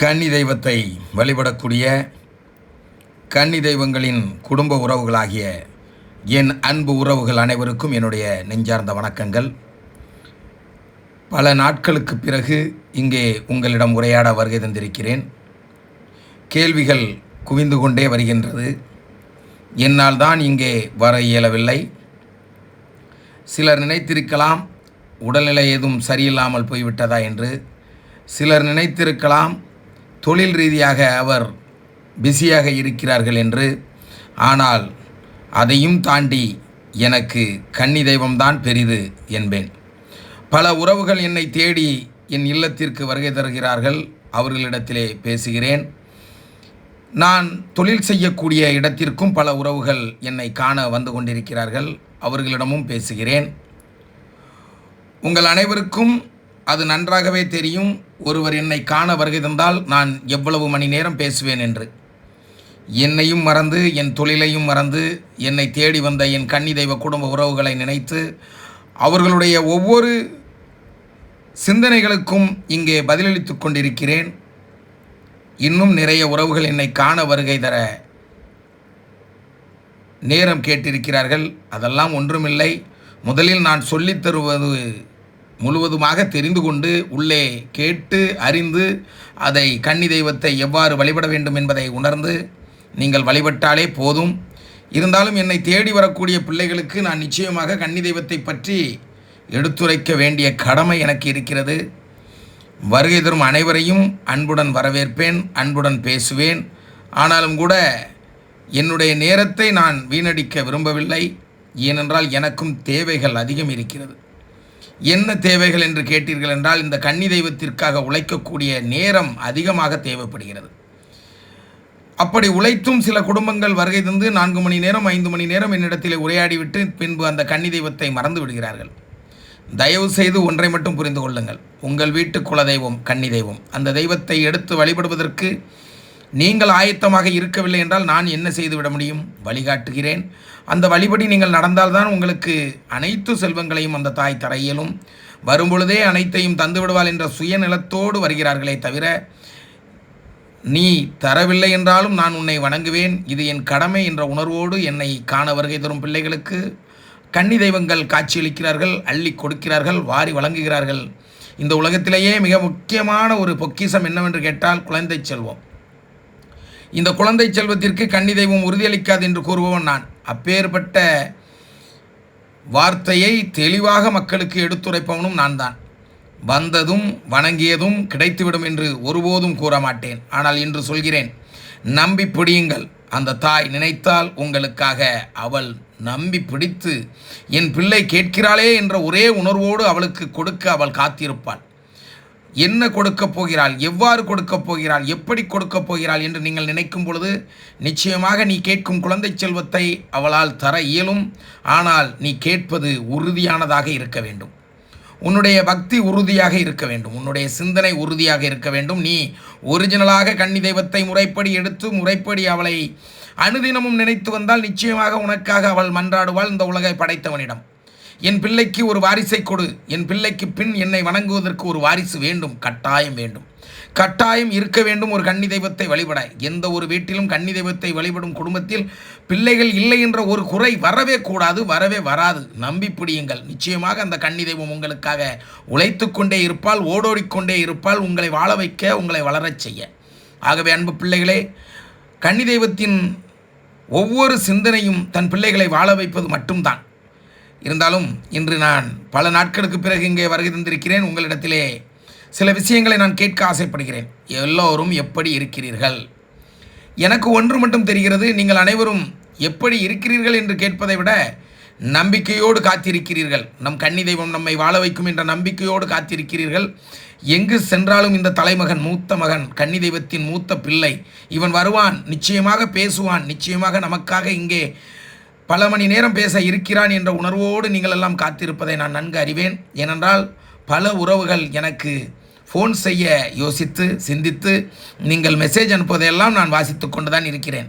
கன்னி தெய்வத்தை வழிபடக்கூடிய கன்னி தெய்வங்களின் குடும்ப உறவுகளாகிய என் அன்பு உறவுகள் அனைவருக்கும் என்னுடைய நெஞ்சார்ந்த வணக்கங்கள். பல நாட்களுக்கு பிறகு இங்கே உங்களிடம் உரையாட வருகை தந்திருக்கிறேன். கேள்விகள் குவிந்து கொண்டே வருகின்றது. என்னால் தான் இங்கே வர இயலவில்லை. சிலர் நினைத்திருக்கலாம் உடல்நிலை எதுவும் சரியில்லாமல் போய்விட்டதா என்று. சிலர் நினைத்திருக்கலாம் தொழில் ரீதியாக அவர் பிஸியாக இருக்கிறார்கள் என்று ஆனால் அதையும் தாண்டி எனக்கு கன்னி தெய்வம்தான் பெரிது என்பேன். பல உறவுகள் என்னை தேடி என் இல்லத்திற்கு வருகை தருகிறார்கள். அவர்களிடத்திலே பேசுகிறேன். நான் தொழில் செய்யக்கூடிய இடத்திற்கும் பல உறவுகள் என்னை காண வந்து கொண்டிருக்கிறார்கள். அவர்களிடமும் பேசுகிறேன். உங்கள் அனைவருக்கும் அது நன்றாகவே தெரியும். ஒருவர் என்னை காண வருகை தந்தால் நான் எவ்வளவு மணி நேரம் பேசுவேன் என்று. என்னையும் மறந்து என் தொழிலையும் மறந்து என்னை தேடி வந்த என் கன்னி தெய்வ குடும்ப உறவுகளை நினைத்து அவர்களுடைய ஒவ்வொரு சிந்தனைகளுக்கும் இங்கே பதிலளித்து கொண்டிருக்கிறேன். இன்னும் நிறைய உறவுகள் என்னை காண வருகை தர நேரம் கேட்டிருக்கிறார்கள். அதெல்லாம் ஒன்றுமில்லை. முதலில் நான் சொல்லித் தருவது முழுவதுமாக தெரிந்து கொண்டு உள்ளே கேட்டு அறிந்து அதை கன்னி தெய்வத்தை எவ்வாறு வழிபட வேண்டும் என்பதை உணர்ந்து நீங்கள் வழிபட்டாலே போதும். இருந்தாலும் என்னை தேடி வரக்கூடிய பிள்ளைகளுக்கு நான் நிச்சயமாக கன்னி தெய்வத்தை பற்றி எடுத்துரைக்க வேண்டிய கடமை எனக்கு இருக்கிறது. வருகை தரும் அனைவரையும் அன்புடன் வரவேற்பேன் அன்புடன் பேசுவேன். ஆனாலும் கூட என்னுடைய நேரத்தை நான் வீணடிக்க விரும்பவில்லை. ஏனென்றால் எனக்கும் தேவைகள் அதிகம் இருக்கிறது. என்ன தேவைகள் என்று கேட்டீர்கள் என்றால் இந்த கன்னி தெய்வத்திற்காக உழைக்கக்கூடிய நேரம் அதிகமாக தேவைப்படுகிறது. அப்படி உழைத்தும் சில குடும்பங்கள் வருகை தந்து நான்கு மணி நேரம் ஐந்து மணி நேரம் என்னிடத்திலே உரையாடிவிட்டு பின்பு அந்த கன்னி தெய்வத்தை மறந்து விடுகிறார்கள். தயவு செய்து ஒன்றை மட்டும் புரிந்து கொள்ளுங்கள். உங்கள் வீட்டு குலதெய்வம் கன்னி தெய்வம். அந்த தெய்வத்தை எடுத்து வழிபடுவதற்கு நீங்கள் ஆயத்தமாக இருக்கவில்லை என்றால் நான் என்ன செய்துவிட முடியும்? வழிகாட்டுகிறேன். அந்த வழிபடி நீங்கள் நடந்தால்தான் உங்களுக்கு அனைத்து செல்வங்களையும் அந்த தாய் தர இயலும். வரும்பொழுதே அனைத்தையும் தந்து விடுவாள் என்ற சுயநலத்தோடு வருகிறார்களே தவிர நீ தரவில்லை என்றாலும் நான் உன்னை வணங்குவேன். இது என் கடமை என்ற உணர்வோடு என்னை காண வருகை தரும் பிள்ளைகளுக்கு கன்னி தெய்வங்கள் காட்சியளிக்கிறார்கள் அள்ளி கொடுக்கிறார்கள் வாரி வழங்குகிறார்கள். இந்த உலகத்திலேயே மிக முக்கியமான ஒரு பொக்கிஷம் என்னவென்று கேட்டால் குழந்தை செல்வம். இந்த குழந்தை செல்வத்திற்கு கன்னி தெய்வம் உறுதியளிக்காது என்று கூறுபவன் நான். அப்பேற்பட்ட வார்த்தையை தெளிவாக மக்களுக்கு எடுத்துரைப்பவனும் நான் தான் வந்ததும் வணங்கியதும் கிடைத்துவிடும் என்று ஒருபோதும் கூற மாட்டேன் ஆனால் இன்று சொல்கிறேன் நம்பி பிடியுங்கள். அந்த தாய் நினைத்தால் உங்களுக்காக அவள் நம்பி பிடித்து என் பிள்ளை கேட்கிறாளே என்ற ஒரே உணர்வோடு அவளுக்கு கொடுக்க அவள் காத்திருப்பாள். என்ன கொடுக்கப் போகிறாள்? எவ்வாறு கொடுக்கப் போகிறாள்? எப்படி கொடுக்க போகிறாள்? என்று நீங்கள் நினைக்கும் பொழுது நிச்சயமாக நீ கேட்கும் குழந்தை செல்வத்தை அவளால் தர இயலும். ஆனால் நீ கேட்பது உறுதியானதாக இருக்க வேண்டும். உன்னுடைய பக்தி உறுதியாக இருக்க வேண்டும். உன்னுடைய சிந்தனை உறுதியாக இருக்க வேண்டும். நீ ஒரிஜினலாக கன்னி தெய்வத்தை முறைப்படி எடுத்து முறைப்படி அவளை அனுதினமும் நினைத்து வந்தால் நிச்சயமாக உனக்காக அவள் மன்றாடுவாள். இந்த உலகை படைத்தவனிடம். என் பிள்ளைக்கு ஒரு வாரிசை கொடு. என் பிள்ளைக்கு பின் என்னை வணங்குவதற்கு ஒரு வாரிசு வேண்டும். கட்டாயம் வேண்டும். கட்டாயம் இருக்க வேண்டும் ஒரு கன்னி தெய்வத்தை வழிபட. எந்த ஒரு வீட்டிலும் கன்னி தெய்வத்தை வழிபடும் குடும்பத்தில் பிள்ளைகள் இல்லை என்ற ஒரு குறை வரவே கூடாது வரவே வராது. நம்பி பிடியுங்கள். நிச்சயமாக அந்த கன்னி தெய்வம் உங்களுக்காக உழைத்து கொண்டே இருப்பால் ஓடோடிக்கொண்டே இருப்பால் உங்களை வாழ வைக்க உங்களை வளரச் செய்ய. ஆகவே அன்பு பிள்ளைகளே கன்னி தெய்வத்தின் ஒவ்வொரு சிந்தனையும் தன் பிள்ளைகளை வாழ வைப்பது மட்டும்தான். இருந்தாலும் இன்று நான் பல நாட்களுக்கு பிறகு இங்கே வருகை தந்திருக்கிறேன். உங்களிடத்திலே சில விஷயங்களை நான் கேட்க ஆசைப்படுகிறேன். எல்லோரும் எப்படி இருக்கிறீர்கள்? எனக்கு ஒன்று மட்டும் தெரிகிறது நீங்கள் அனைவரும் எப்படி இருக்கிறீர்கள் என்று கேட்பதை விட நம்பிக்கையோடு காத்திருக்கிறீர்கள். நம் கன்னி தெய்வம் நம்மை வாழ வைக்கும் என்ற நம்பிக்கையோடு காத்திருக்கிறீர்கள். எங்கு சென்றாலும் இந்த தலைமகன் மூத்த மகன் கன்னி தெய்வத்தின் மூத்த பிள்ளை இவன் வருவான் நிச்சயமாக பேசுவான் நிச்சயமாக நமக்காக இங்கே பல மணி நேரம் பேச இருக்கிறான் என்ற உணர்வோடு நீங்கள் எல்லாம் காத்திருப்பதை நான் நன்கு அறிவேன். ஏனென்றால் பல உறவுகள் எனக்கு ஃபோன் செய்ய யோசித்து சிந்தித்து நீங்கள் மெசேஜ் அனுப்புவதையெல்லாம் நான் வாசித்து கொண்டு தான் இருக்கிறேன்.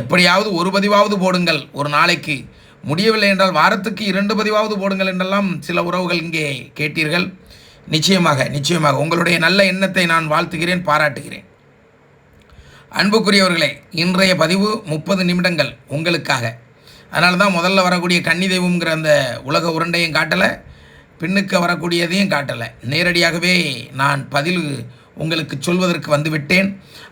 எப்படியாவது ஒரு பதிவாவது போடுங்கள் ஒரு நாளைக்கு. முடியவில்லை என்றால் வாரத்துக்கு இரண்டு பதிவாவது போடுங்கள் என்றெல்லாம் சில உறவுகள் இங்கே கேட்டீர்கள். நிச்சயமாக நிச்சயமாக உங்களுடைய நல்ல எண்ணத்தை நான் வாழ்த்துகிறேன் பாராட்டுகிறேன். அன்புக்குரியவர்களே இன்றைய பதிவு முப்பது நிமிடங்கள் உங்களுக்காக. அதனால தான் முதல்ல வரக்கூடிய கன்னி தெய்வம்ங்கிற அந்த உலக உருண்டையும் காட்டலை பின்னுக்கு வரக்கூடியதையும் காட்டலை. நேரடியாகவே நான் பதில் உங்களுக்கு சொல்வதற்கு வந்துவிட்டேன்.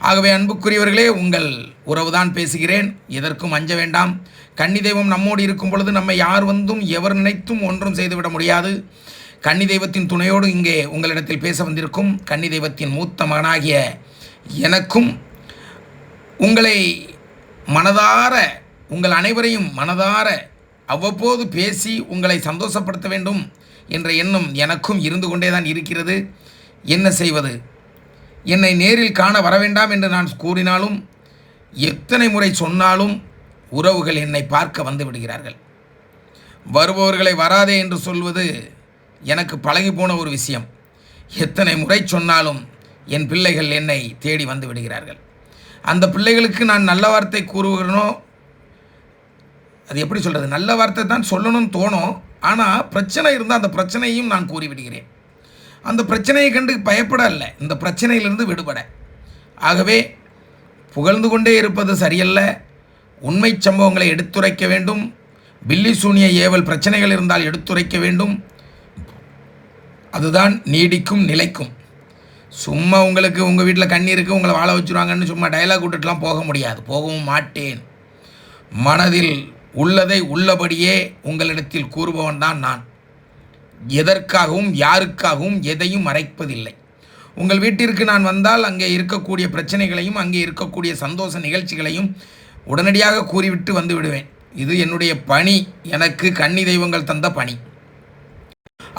ஆகவே அன்புக்குரியவர்களே உங்கள் உறவுதான் பேசுகிறேன். எதற்கும் அஞ்ச வேண்டாம். கன்னி தெய்வம் நம்மோடு இருக்கும் பொழுது நம்மை யார் வந்தும் எவர் நினைத்தும் ஒன்றும் செய்துவிட முடியாது. கன்னி தெய்வத்தின் துணையோடு இங்கே உங்களிடத்தில் பேச வந்திருக்கும் கன்னி தெய்வத்தின் மூத்த மகனாகிய எனக்கும் உங்களை மனதார உங்கள் அனைவரையும் மனதார அவ்வப்போது பேசி உங்களை சந்தோஷப்படுத்த வேண்டும் என்ற எண்ணம் எனக்கும் இருந்து கொண்டே தான் இருக்கிறது. என்ன செய்வது? என்னை நேரில் காண வர வேண்டாம் என்று நான் கூறினாலும் எத்தனை முறை சொன்னாலும் உறவுகள் என்னை பார்க்க வந்து விடுகிறார்கள். வருபவர்களை வராதே என்று சொல்வது எனக்கு பழகி போன ஒரு விஷயம். எத்தனை முறை சொன்னாலும் என் பிள்ளைகள் என்னை தேடி வந்து விடுகிறார்கள். அந்த பிள்ளைகளுக்கு நான் நல்ல வார்த்தை கூறுகிறனோ அது எப்படி சொல்கிறது நல்ல வார்த்தை தான் சொல்லணும்னு தோணும். ஆனால் பிரச்சனை இருந்தால் அந்த பிரச்சனையும் நான் கூறிவிடுகிறேன். அந்த பிரச்சனையை கண்டு பயப்பட அல்ல இந்த பிரச்சனையிலிருந்து விடுபட. ஆகவே புகழ்ந்து கொண்டே இருப்பது சரியல்ல. உண்மை சம்பவங்களை எடுத்துரைக்க வேண்டும். பில்லி சூனிய ஏவல் பிரச்சனைகள் இருந்தால் எடுத்துரைக்க வேண்டும். அதுதான் நீடிக்கும் நிலைக்கும். சும்மா உங்களுக்கு உங்கள் வீட்டில் கண்ணி இருக்குது உங்களை வாழ வச்சுருவாங்கன்னு சும்மா டைலாக் விட்டுட்டுலாம் போக முடியாது. போகவும் மாட்டேன். மனதில் உள்ளதை உள்ளபடியே உங்களிடத்தில் கூறுபவன் தான் நான். எதற்காகவும் யாருக்காகவும் எதையும் மறைப்பதில்லை. உங்கள் வீட்டிற்கு நான் வந்தால் அங்கே இருக்கக்கூடிய பிரச்சனைகளையும் அங்கே இருக்கக்கூடிய சந்தோஷ நிகழ்ச்சிகளையும் உடனடியாக கூறிவிட்டு வந்து விடுவேன். இது என்னுடைய பணி. எனக்கு கன்னி தெய்வங்கள் தந்த பணி.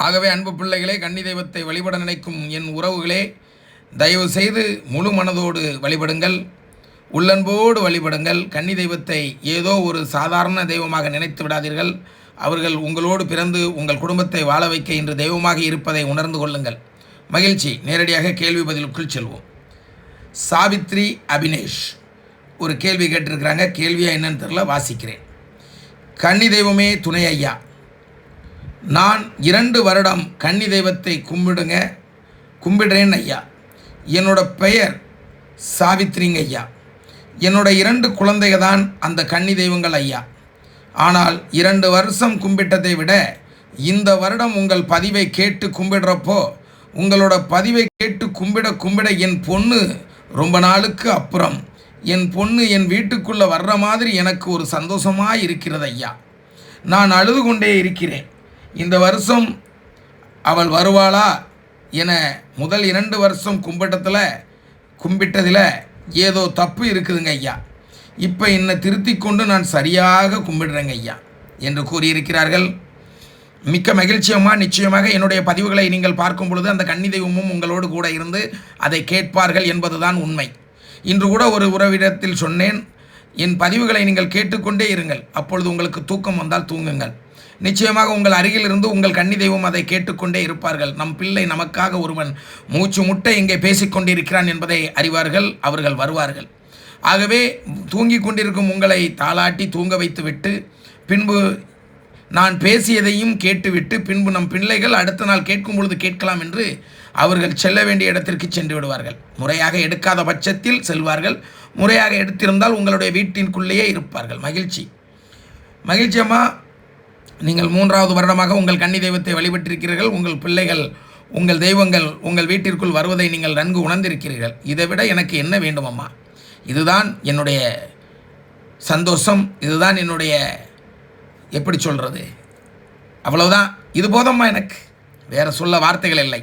ஆகவே அன்பு பிள்ளைகளே கன்னி தெய்வத்தை வழிபட நினைக்கும் என் உறவுகளே தயவு செய்து முழு மனதோடு வழிபடுங்கள். உள்ளன்போடு வழிபடுங்கள். கன்னி தெய்வத்தை ஏதோ ஒரு சாதாரண தெய்வமாக நினைத்து விடாதீர்கள். அவர்கள் உங்களோடு பிறந்து உங்கள் குடும்பத்தை வாழ வைக்க இன்று தெய்வமாக இருப்பதை உணர்ந்து கொள்ளுங்கள். மகிழ்ச்சி. நேரடியாக கேள்வி பதிலுக்குள் செல்வோம். சாவித்ரி அபினேஷ். ஒரு கேள்வி கேட்டிருக்கிறாங்க. கேள்வியா என்னன்னு தெரில வாசிக்கிறேன். கன்னி தெய்வமே துணை ஐயா. நான் இரண்டு வருடம் கன்னி தெய்வத்தை கும்பிடுங்க கும்பிடுறேன் ஐயா. என்னோட பெயர் சாவித்ரிங்க ஐயா. என்னோட இரண்டு குழந்தைகள் தான் அந்த கன்னி தெய்வங்கள் ஐயா. ஆனால் இரண்டு வருஷம் கும்பிட்டதை விட இந்த வருடம் உங்கள் பதிவை கேட்டு கும்பிடுறப்போ உங்களோட பதிவை கேட்டு கும்பிட கும்பிட என் பொண்ணு ரொம்ப நாளுக்கு அப்புறம் என் பொண்ணு என் வீட்டுக்குள்ளே வர்ற மாதிரி எனக்கு ஒரு சந்தோஷமாக இருக்கிறது ஐயா. நான் அழுது கொண்டே இருக்கிறேன். இந்த வருஷம் அவள் வருவாளா? என முதல் இரண்டு வருஷம் கும்பிட்டத்தில் கும்பிட்டதில் ஏதோ தப்பு இருக்குதுங்க ஐயா. இப்போ என்னை திருத்தி கொண்டு நான் சரியாக கும்பிடுறேங்க ஐயா என்று கூறியிருக்கிறார்கள். மிக்க மகிழ்ச்சியமாக நிச்சயமாக என்னுடைய பதிவுகளை நீங்கள் பார்க்கும் பொழுது அந்த கன்னி தெய்வமும் உங்களோடு கூட இருந்து அதை கேட்பார்கள் என்பதுதான் உண்மை. இன்று கூட ஒரு உறவிடத்தில் சொன்னேன் என் பதிவுகளை நீங்கள் கேட்டுக்கொண்டே இருங்கள். அப்பொழுது உங்களுக்கு தூக்கம் வந்தால் தூங்குங்கள். நிச்சயமாக உங்கள் அருகில் இருந்து உங்கள் கன்னி தெய்வம் அதை கேட்டுக்கொண்டே இருப்பார்கள். நம் பிள்ளை நமக்காக ஒருவன் மூச்சு முட்டை இங்கே பேசிக்கொண்டிருக்கிறான் என்பதை அறிவார்கள் அவர்கள் வருவார்கள். ஆகவே தூங்கிக் கொண்டிருக்கும் உங்களை தாளாட்டி தூங்க வைத்துவிட்டு பின்பு நான் பேசியதையும் கேட்டுவிட்டு பின்பு நம் பிள்ளைகள் அடுத்த நாள் கேட்கும் பொழுது கேட்கலாம் என்று அவர்கள் செல்ல வேண்டிய இடத்திற்கு சென்று விடுவார்கள். முறையாக எடுக்காத பட்சத்தில் செல்வார்கள். முறையாக எடுத்திருந்தால் உங்களுடைய வீட்டிற்குள்ளேயே இருப்பார்கள். மகிழ்ச்சி. மகிழ்ச்சியம்மா நீங்கள் மூன்றாவது வருடமாக உங்கள் கன்னி தெய்வத்தை வழிபட்டிருக்கிறீர்கள். உங்கள் பிள்ளைகள் உங்கள் தெய்வங்கள் உங்கள் வீட்டிற்குள் வருவதை நீங்கள் நன்கு உணர்ந்திருக்கிறீர்கள். இதை விட எனக்கு என்ன வேண்டும் அம்மா இதுதான் என்னுடைய சந்தோஷம். இதுதான் என்னுடைய எப்படி சொல்கிறது அவ்வளவுதான். இது போதம்மா எனக்கு. வேறு சொல்ல வார்த்தைகள் இல்லை.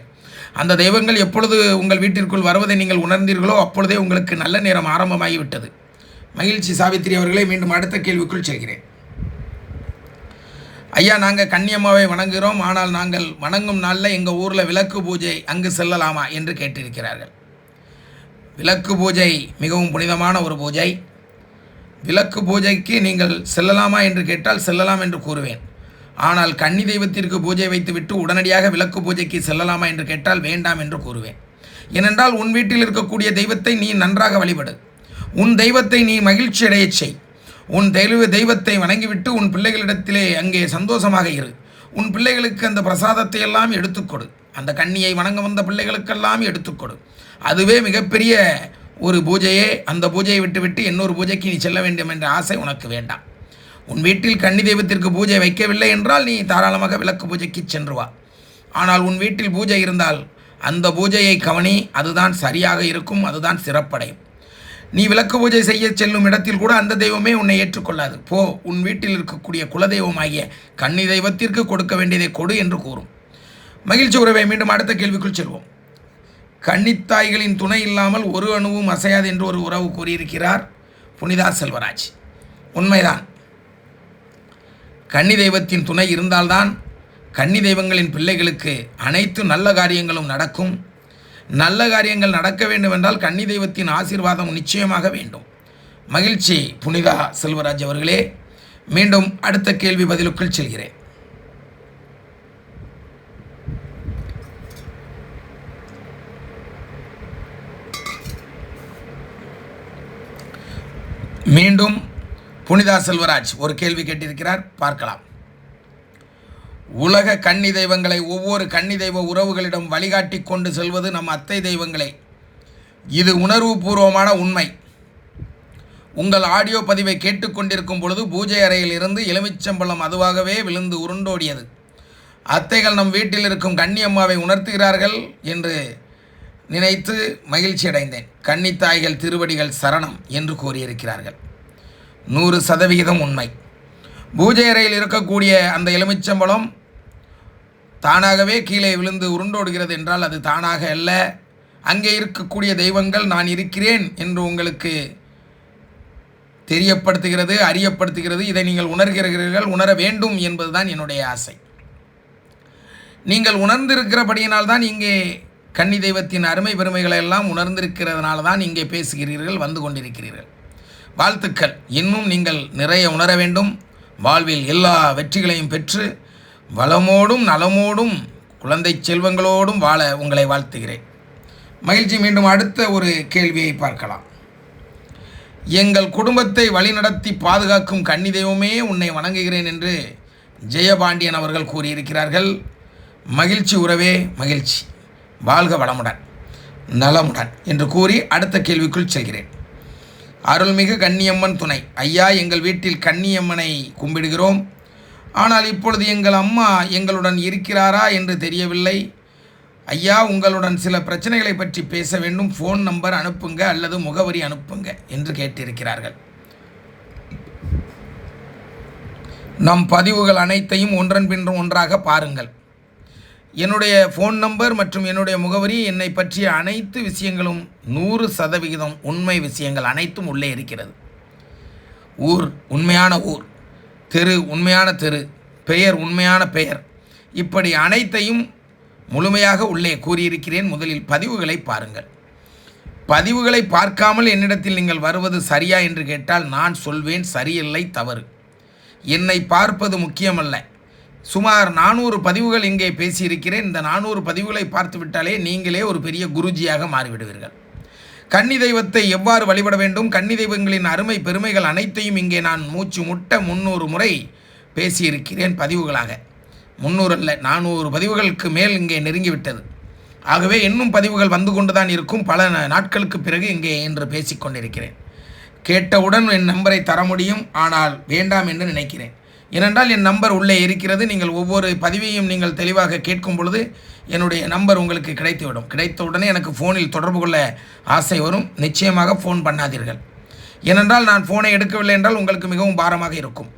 அந்த தெய்வங்கள் எப்பொழுது உங்கள் வீட்டிற்குள் வருவதை நீங்கள் உணர்ந்தீர்களோ அப்பொழுதே உங்களுக்கு நல்ல நேரம் ஆரம்பமாகிவிட்டது. மகிழ்ச்சி சாவித்திரி அவர்களே மீண்டும் அடுத்த கேள்விக்குள் செல்கிறேன். ஐயா நாங்கள் கன்னியம்மாவை வணங்குகிறோம். ஆனால் நாங்கள் வணங்கும் நாளில் எங்கள் ஊரில் விளக்கு பூஜை அங்கு செல்லலாமா என்று கேட்டிருக்கிறார்கள். விளக்கு பூஜை மிகவும் புனிதமான ஒரு பூஜை. விளக்கு பூஜைக்கு நீங்கள் செல்லலாமா என்று கேட்டால் செல்லலாம் என்று கூறுவேன். ஆனால் கன்னி தெய்வத்திற்கு பூஜை வைத்துவிட்டு உடனடியாக விளக்கு பூஜைக்கு செல்லலாமா என்று கேட்டால் வேண்டாம் என்று கூறுவேன். ஏனென்றால் உன் வீட்டில் இருக்கக்கூடிய தெய்வத்தை நீ நன்றாக வழிபடு. உன் தெய்வத்தை நீ மகிழ்ச்சி அடையச் செய். உன் தெய்வ தெய்வத்தை வணங்கிவிட்டு உன் பிள்ளைகளிடத்திலே அங்கே சந்தோஷமாக இரு. உன் பிள்ளைகளுக்கு அந்த பிரசாதத்தை எல்லாம் எடுத்துக்கொடு அந்த கன்னியை வணங்க வந்த பிள்ளைகளுக்கெல்லாம் எடுத்துக்கொடு அதுவே மிகப்பெரிய ஒரு பூஜையே. அந்த பூஜையை விட்டுவிட்டு இன்னொரு பூஜைக்கு நீ செல்ல வேண்டும் என்ற ஆசை உனக்கு வேண்டாம். உன் வீட்டில் கன்னி தெய்வத்திற்கு பூஜை வைக்கவில்லை என்றால் நீ தாராளமாக விளக்கு பூஜைக்கு சென்று வா. ஆனால் உன் வீட்டில் பூஜை இருந்தால் அந்த பூஜையை கவனி. அதுதான் சரியாக இருக்கும். அதுதான் சிறப்படையும். நீ விளக்கு பூஜை செய்ய செல்லும் இடத்தில் கூட அந்த தெய்வமே உன்னை ஏற்றுக்கொள்ளாது. போ உன் வீட்டில் இருக்கக்கூடிய குலதெய்வமாகிய கன்னி தெய்வத்திற்கு கொடுக்க வேண்டியதை கொடு என்று கூறும். மகிழ்ச்சி உறவை மீண்டும் அடுத்த கேள்விக்குள் செல்வோம். கன்னித்தாய்களின் துணை இல்லாமல் ஒரு அணுவும் அசையாது என்று ஒரு உறவு கூறியிருக்கிறார் புனிதா செல்வராஜ். உண்மைதான். கன்னி தெய்வத்தின் துணை இருந்தால்தான் கன்னி தெய்வங்களின் பிள்ளைகளுக்கு அனைத்து நல்ல காரியங்களும் நடக்கும். நல்ல காரியங்கள் நடக்க வேண்டும் என்றால் கன்னி தெய்வத்தின் ஆசீர்வாதம் நிச்சயமாக வேண்டும். மகிழ்ச்சி புனிதா செல்வராஜ் அவர்களே. மீண்டும் அடுத்த கேள்வி பதிலுக்குள் செல்கிறேன். மீண்டும் புனிதா செல்வராஜ் ஒரு கேள்வி கேட்டிருக்கிறார். பார்க்கலாம். உலக கன்னி தெய்வங்களை ஒவ்வொரு கன்னி தெய்வ உறவுகளிடம் வழிகாட்டி கொண்டு செல்வது நம் அத்தை தெய்வங்களே. இது உணர்வுபூர்வமான உண்மை. உங்கள் ஆடியோ பதிவை கேட்டுக்கொண்டிருக்கும் பொழுது பூஜை அறையில் இருந்து எலுமிச்சம்பழம் அதுவாகவே விழுந்து உருண்டோடியது. அத்தைகள் நம் வீட்டில் இருக்கும் கன்னியம்மாவை உணர்த்துகிறார்கள் என்று நினைத்து மகிழ்ச்சி அடைந்தேன். கன்னித்தாய்கள் திருவடிகள் சரணம் என்று கூறியிருக்கிறார்கள். நூறு சதவிகிதம் உண்மை. பூஜை அறையில் இருக்கக்கூடிய அந்த எலுமிச்சம்பழம் தானாகவே கீழே விழுந்து உருண்டோடுகிறது என்றால் அது தானாக அல்ல. அங்கே இருக்கக்கூடிய தெய்வங்கள் நான் இருக்கிறேன் என்று உங்களுக்கு தெரியப்படுத்துகிறது அறியப்படுத்துகிறது. இதை நீங்கள் உணர்கிறீர்கள் உணர வேண்டும் என்பதுதான் என்னுடைய ஆசை. நீங்கள் உணர்ந்திருக்கிறபடியினால் தான் இங்கே கன்னி தெய்வத்தின் அருமை பெருமைகளை எல்லாம் உணர்ந்திருக்கிறதுனால தான் இங்கே பேசுகிறீர்கள் வந்து கொண்டிருக்கிறீர்கள். வாழ்த்துக்கள். இன்னும் நீங்கள் நிறைய உணர வேண்டும். வாழ்வில் எல்லா வெற்றிகளையும் பெற்று வளமோடும் நலமோடும் குழந்தை செல்வங்களோடும் வாழ உங்களை வாழ்த்துகிறேன். மகிழ்ச்சி மீண்டும் அடுத்த ஒரு கேள்வியை பார்க்கலாம். எங்கள் குடும்பத்தை வழிநடத்தி பாதுகாக்கும் கன்னி தெய்வமே உன்னை வணங்குகிறேன் என்று ஜெயபாண்டியன் அவர்கள் கூறியிருக்கிறார்கள். மகிழ்ச்சி உறவே மகிழ்ச்சி. வாழ்க வளமுடன் நலமுடன் என்று கூறி அடுத்த கேள்விக்குள் செல்கிறேன். அருள்மிகு கன்னியம்மன் துணை. ஐயா எங்கள் வீட்டில் கன்னியம்மனை கும்பிடுகிறோம். ஆனால் இப்பொழுது எங்கள் அம்மா எங்களுடன் இருக்கிறாரா என்று தெரியவில்லை. ஐயா உங்களுடன் சில பிரச்சனைகளை பற்றி பேச வேண்டும். ஃபோன் நம்பர் அனுப்புங்க அல்லது முகவரி அனுப்புங்க என்று கேட்டிருக்கிறார்கள். நம் பதிவுகள் அனைத்தையும் ஒன்றன் பின் ஒன்றாக பாருங்கள். என்னுடைய ஃபோன் நம்பர் மற்றும் என்னுடைய முகவரி என்னை பற்றிய அனைத்து விஷயங்களும் நூறு சதவிகிதம் உண்மை விஷயங்கள் அனைத்தும் உள்ளே இருக்கிறது. ஊர் உண்மையான ஊர். தெரு உண்மையான தெரு பெயர் உண்மையான பெயர். இப்படி அனைத்தையும் முழுமையாக உள்ளே கூறியிருக்கிறேன். முதலில் பதிவுகளை பாருங்கள். பதிவுகளை பார்க்காமல் என்னிடத்தில் நீங்கள் வருவது சரியா என்று கேட்டால் நான் சொல்வேன் சரியில்லை தவறு. என்னை பார்ப்பது முக்கியமல்ல. சுமார் நானூறு பதிவுகள் இங்கே பேசியிருக்கிறேன். இந்த நானூறு பதிவுகளை பார்த்து விட்டாலே நீங்களே ஒரு பெரிய குருஜியாக மாறிவிடுவீர்கள். கன்னி தெய்வத்தை எவ்வாறு வழிபட வேண்டும்? கன்னி தெய்வங்களின் அருமை பெருமைகள் அனைத்தையும் இங்கே நான் மூச்சு முட்ட முந்நூறு முறை பேசியிருக்கிறேன் பதிவுகளாக. முந்நூறு அல்ல நானூறு பதிவுகளுக்கு மேல் இங்கே நெருங்கிவிட்டது. ஆகவே இன்னும் பதிவுகள் வந்து கொண்டுதான் இருக்கும். பல நாட்களுக்கு பிறகு இங்கே என்று பேசிக்கொண்டிருக்கிறேன் கேட்டவுடன் என் நம்பரை தர முடியும். ஆனால் வேண்டாம் என்று நினைக்கிறேன். ஏனென்றால் என் நம்பர் உள்ளே இருக்கிறது. நீங்கள் ஒவ்வொரு பதிவையும் நீங்கள் தெளிவாக கேட்கும் பொழுது என்னுடைய நம்பர் உங்களுக்கு கிடைத்துவிடும். கிடைத்த உடனே எனக்கு ஃபோனில் தொடர்பு கொள்ள ஆசை வரும். நிச்சயமாக ஃபோன் பண்ணாதீர்கள். ஏனென்றால் நான் ஃபோனை எடுக்கவில்லை என்றால் உங்களுக்கு மிகவும் பாரமாக இருக்கும்.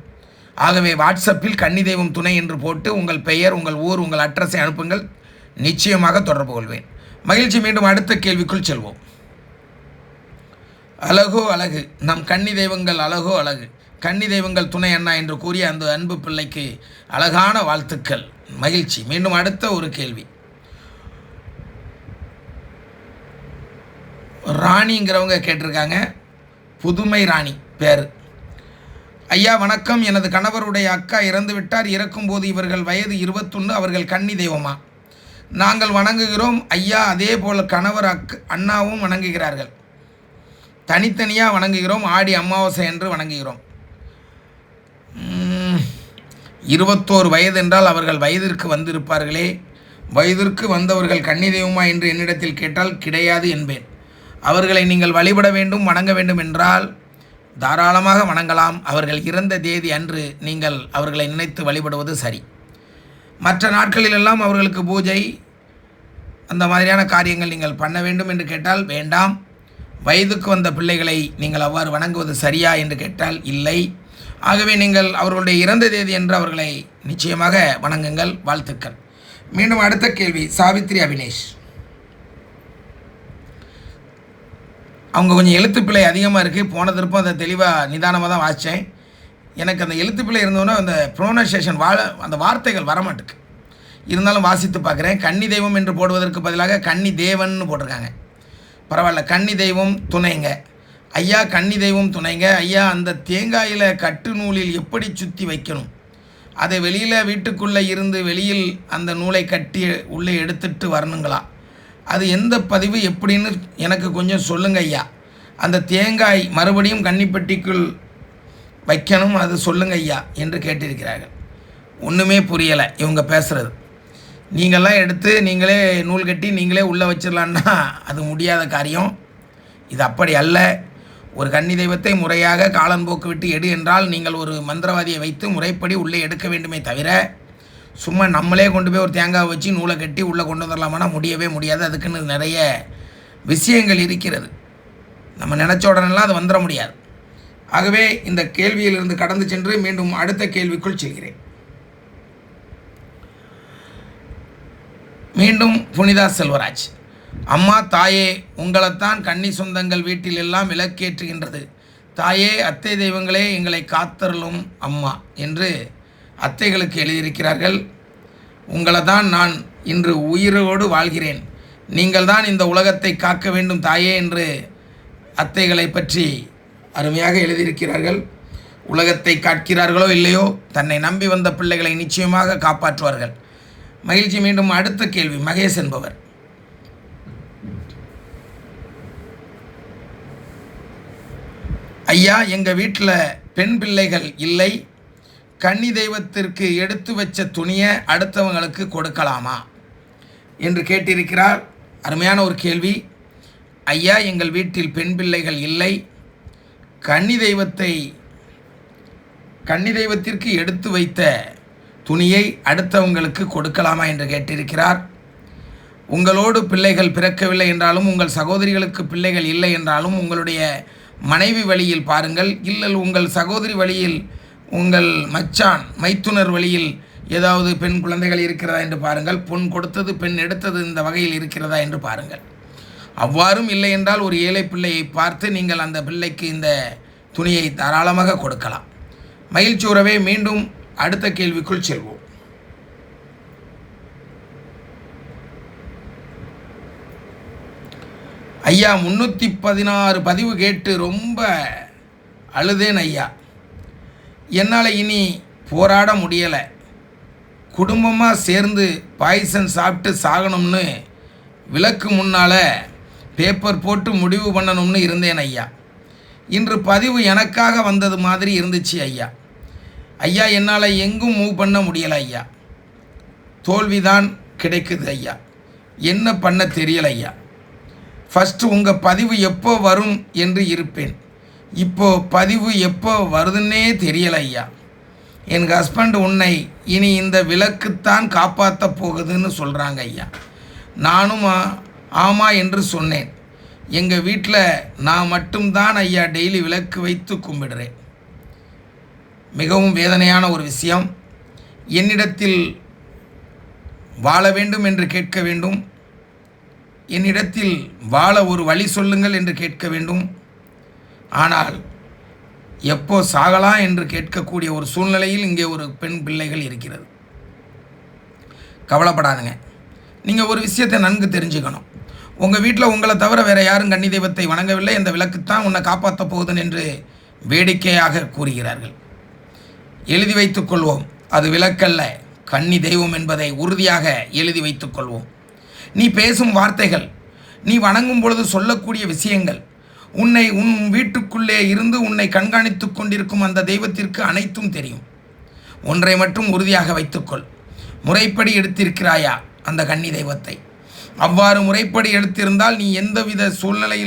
ஆகவே வாட்ஸ்அப்பில் கன்னி தெய்வம் துணை என்று போட்டு உங்கள் பெயர் உங்கள் ஊர் உங்கள் அட்ரஸை அனுப்புங்கள். நிச்சயமாக தொடர்பு கொள்வேன். மகிழ்ச்சி மீண்டும் அடுத்த கேள்விக்குள் செல்வோம். அழகோ அழகு. நம் கன்னி தெய்வங்கள் அழகோ அழகு. கன்னி தெய்வங்கள் துணை அண்ணா என்று கூறிய அந்த அன்பு பிள்ளைக்கு அழகான வாழ்த்துக்கள். மகிழ்ச்சி. மீண்டும் அடுத்த ஒரு கேள்வி. ராணிங்கிறவங்க கேட்டிருக்காங்க. புதுமை ராணி பேர். ஐயா வணக்கம். எனது கணவருடைய அக்கா இறந்து விட்டார். இறக்கும்போது இவர்கள் வயது இருபத்தொன்று அவர்கள் கன்னி தெய்வமா? நாங்கள் வணங்குகிறோம். ஐயா அதே போல் கணவர் அக் அண்ணாவும் வணங்குகிறார்கள். தனித்தனியாக வணங்குகிறோம். ஆடி அமாவாசை என்று வணங்குகிறோம். இருபத்தோரு வயது என்றால் அவர்கள் வயதிற்கு வந்திருப்பார்களே. வயதிற்கு வந்தவர்கள் கன்னி தெய்வமா என்று என்னிடத்தில் கேட்டால் கிடையாது என்பேன். அவர்களை நீங்கள் வழிபட வேண்டும் வணங்க வேண்டும் என்றால் தாராளமாக வணங்கலாம். அவர்கள் இறந்த தேதி அன்று நீங்கள் அவர்களை நினைத்து வழிபடுவது சரி. மற்ற நாட்களிலெல்லாம் அவர்களுக்கு பூஜை அந்த மாதிரியான காரியங்கள் நீங்கள் பண்ண வேண்டும் என்று கேட்டால் வேண்டாம். வயதுக்கு வந்த பிள்ளைகளை நீங்கள் அவ்வாறு வணங்குவது சரியா என்று கேட்டால் இல்லை. ஆகவே நீங்கள் அவர்களுடைய இறந்த தேதி என்று அவர்களை நிச்சயமாக வணங்குங்கள். வாழ்த்துக்கள். மீண்டும் அடுத்த கேள்வி சாவித்ரி அபினேஷ். அவங்க கொஞ்சம் எழுத்துப்பிழை அதிகமாக இருக்குது போன திருப்பம் அதை தெளிவாக நிதானமாக தான் வாசித்தேன் எனக்கு அந்த எழுத்துப்பிழை இருந்தோன்னே அந்த ப்ரொனன்சியேஷன் வா அந்த வார்த்தைகள் வரமாட்டுக்கு. இருந்தாலும் வாசித்து பார்க்குறேன். கன்னி தெய்வம் என்று போடுவதற்கு பதிலாக கன்னி தேவன்னு போட்டிருக்காங்க. பரவாயில்ல. கன்னி தெய்வம் துணைங்க. ஐயா கன்னி தெய்வம் துணைங்க. ஐயா அந்த தேங்காயில் கட்டு நூலில் எப்படி சுற்றி வைக்கணும்? அதை வெளியில் வீட்டுக்குள்ளே இருந்து வெளியில் அந்த நூலை கட்டி உள்ளே எடுத்துட்டு வரணுங்களா? அது எந்த பதிவு எப்படின்னு எனக்கு கொஞ்சம் சொல்லுங்க ஐயா. அந்த தேங்காய் மறுபடியும் கன்னிப்பெட்டிக்குள் வைக்கணும் அது சொல்லுங்க ஐயா என்று கேட்டிருக்கிறார்கள். ஒன்றுமே புரியலை இவங்க பேசுகிறது நீங்கள்லாம் எடுத்து நீங்களே நூல் கட்டி நீங்களே உள்ளே வச்சிடலான்னா அது முடியாத காரியம். இது அப்படி அல்ல. ஒரு கன்னி தெய்வத்தை முறையாக காலன்போக்கு விட்டு எடு என்றால் நீங்கள் ஒரு மந்திரவாதியை வைத்து முறைப்படி உள்ளே எடுக்க வேண்டுமே தவிர சும்மா நம்மளே கொண்டு போய் ஒரு தேங்காய் வச்சு நூலை கட்டி உள்ளே கொண்டு வந்துடலாமானா முடியவே முடியாது. அதுக்குன்னு நிறைய விஷயங்கள் இருக்கிறது. நம்ம நினச்ச உடனெல்லாம் அது வந்துட முடியாது. ஆகவே இந்த கேள்வியிலிருந்து கடந்து சென்று மீண்டும் அடுத்த கேள்விக்குள் செல்கிறேன். மீண்டும் புனிதா செல்வராஜ் அம்மா தாயே உங்களைத்தான் கன்னி சொந்தங்கள் வீட்டில் எல்லாம் விளக்கேற்றுகின்றது. தாயே அத்தை தெய்வங்களே எங்களை காத்தருளும் அம்மா என்று அத்தைகளுக்கு எழுதியிருக்கிறார்கள் உங்களை தான் நான் இன்று உயிரோடு வாழ்கிறேன். நீங்கள் தான் இந்த உலகத்தை காக்க வேண்டும் தாயே என்று அத்தைகளை பற்றி அருமையாக எழுதியிருக்கிறார்கள். உலகத்தை காக்கிறார்களோ இல்லையோ தன்னை நம்பி வந்த பிள்ளைகளை நிச்சயமாக காப்பாற்றுவார்கள். மகிழ்ச்சி மீண்டும் அடுத்த கேள்வி மகேஷ் என்பவர். ஐயா எங்கள் வீட்டில் பெண் பிள்ளைகள் இல்லை கன்னி தெய்வத்திற்கு எடுத்து வச்ச துணியை அடுத்தவங்களுக்கு கொடுக்கலாமா? என்று கேட்டிருக்கிறார். அருமையான ஒரு கேள்வி. ஐயா எங்கள் வீட்டில் பெண் பிள்ளைகள் இல்லை. கன்னி தெய்வத்தை கன்னி தெய்வத்திற்கு எடுத்து வைத்த துணியை அடுத்தவங்களுக்கு கொடுக்கலாமா என்று கேட்டிருக்கிறார். உங்களோடு பிள்ளைகள் பிறக்கவில்லை என்றாலும் உங்கள் சகோதரிகளுக்கு பிள்ளைகள் இல்லை என்றாலும் உங்களுடைய மனைவி வழியில் பாருங்கள். இல்லை உங்கள் சகோதரி வழியில் உங்கள் மச்சான் மைத்துனர் வழியில் ஏதாவது பெண் குழந்தைகள் இருக்கிறதா என்று பாருங்கள். பொன் கொடுத்தது பெண் எடுத்தது இந்த வகையில் இருக்கிறதா என்று பாருங்கள். அவ்வாறும் இல்லை என்றால் ஒரு ஏழை பிள்ளையை பார்த்து நீங்கள் அந்த பிள்ளைக்கு இந்த துணியை தாராளமாக கொடுக்கலாம். மகிழ்ச்சி உறவே மீண்டும் அடுத்த கேள்விக்குள் செல்வோம். ஐயா முந்நூற்றி பதினாறு பதிவு கேட்டு ரொம்ப அழுதேன் ஐயா. என்னால் இனி போராட முடியலை. குடும்பமாக சேர்ந்து பாய்சன் சாப்பிட்டு சாகணும்னு விளக்கு முன்னால் பேப்பர் போட்டு முடிவு பண்ணணும்னு இருந்தேன் ஐயா. இன்று பதிவு எனக்காக வந்தது மாதிரி இருந்துச்சு ஐயா. ஐயா என்னால் எங்கும் மூவ் பண்ண முடியலை ஐயா. தோல்விதான் கிடைக்குது ஐயா. என்ன பண்ண தெரியலை ஐயா. ஃபஸ்ட்டு உங்கள் பதிவு எப்போ வரும் என்று இருப்பேன். இப்போ பதிவு எப்போ வருதுன்னே தெரியல ஐயா. என் ஹஸ்பண்ட் உன்னை இனி இந்த விளக்குத்தான் காப்பாற்ற போகுதுன்னு சொல்கிறாங்க ஐயா. நானும் ஆமாம் என்று சொன்னேன். எங்கள் வீட்டில் நான் மட்டும்தான் ஐயா டெய்லி விளக்கு வைத்து கும்பிடுறேன். மிகவும் வேதனையான ஒரு விஷயம். என்னிடத்தில் வாழ வேண்டும் என்று கேட்க வேண்டும். என்னிடத்தில் வாழ ஒரு வழி சொல்லுங்கள் என்று கேட்க வேண்டும். ஆனால் எப்போ சாகலாம் என்று கேட்கக்கூடிய ஒரு சூழ்நிலையில் இங்கே ஒரு பெண் பிள்ளைகள் இருக்கிறது. கவலைப்படாதுங்க. நீங்கள் ஒரு விஷயத்தை நன்கு தெரிஞ்சுக்கணும். உங்கள் வீட்டில் உங்களை தவிர வேறு யாரும் கன்னி தெய்வத்தை வணங்கவில்லை. அந்த விளக்குத்தான் உன்னை காப்பாற்றப் போகுதுன்னு என்று வேடிக்கையாக கூறுகிறார்கள். எழுதி வைத்துக் கொள்வோம். அது விளக்கல்ல. கன்னி தெய்வம் என்பதை உறுதியாக எழுதி வைத்துக் கொள்வோம். நீ பேசும் வார்த்தைகள் நீ வணங்கும் பொழுது சொல்லக்கூடிய விஷயங்கள் உன்னை உன் வீட்டுக்குள்ளே இருந்து உன்னை கண்காணித்து கொண்டிருக்கும் அந்த தெய்வத்திற்கு அனைத்தும் தெரியும். ஒன்றை மட்டும் உறுதியாக வைத்துக்கொள். முறைப்படி எடுத்திருக்கிறாயா அந்த கன்னி தெய்வத்தை? அவ்வாறு முறைப்படி எடுத்திருந்தால் நீ எந்தவித சூழ்நிலையிலும்